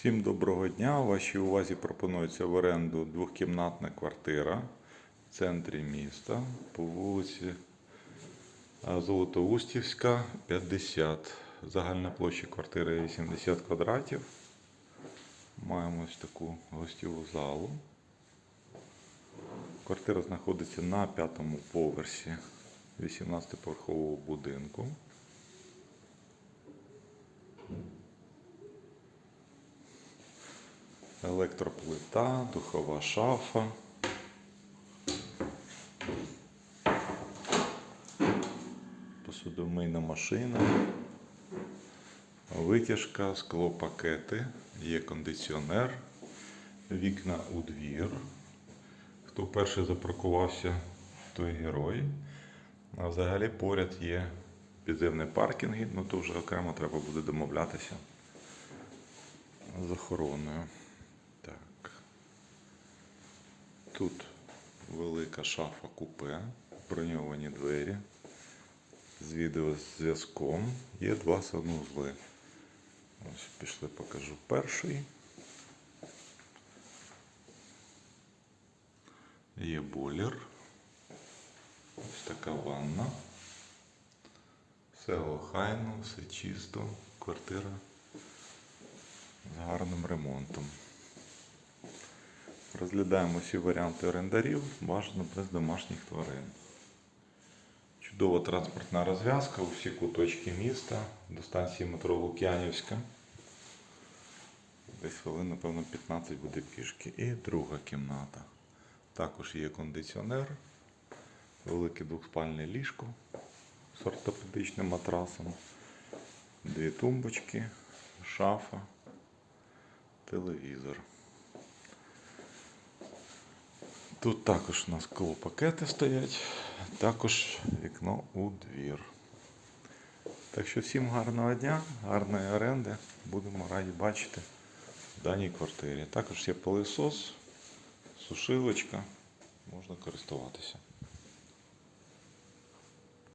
Всім доброго дня. Вашій увазі пропонується в оренду двохкімнатна квартира в центрі міста по вулиці Золотоустівська, 50. Загальна площа квартири 80 квадратів. Маємо ось таку гостьову залу. Квартира знаходиться на п'ятому поверсі 18-поверхового будинку. Електроплита, духова шафа. Посудомийна машина, витяжка, склопакети, є кондиціонер, вікна у двір. Хто перший запаркувався, той герой. А взагалі поряд є підземні паркінги, ну то вже окремо треба буде домовлятися з охороною. Так. Тут велика шафа купе, броньовані двері з відеозв'язком. Є два санузли. Ось пішли, покажу перший. Є бойлер. Ось така ванна. Все охайно, все чисто. Квартира з гарним ремонтом. Розглядаємо всі варіанти орендарів, бажано без домашніх тварин. Чудова транспортна розв'язка у всі куточки міста до станції метро Лук'янівська. Десь хвилин, напевно, 15 буде пішки. І друга кімната. Також є кондиціонер, велике двохспальне ліжко з ортопедичним матрасом, дві тумбочки, шафа, телевізор. Тут також у нас пакети стоять, також вікно у двір. Так що всім гарного дня, гарної оренди. Будемо раді бачити в даній квартирі. Також є пилисос, сушилочка, можна користуватися.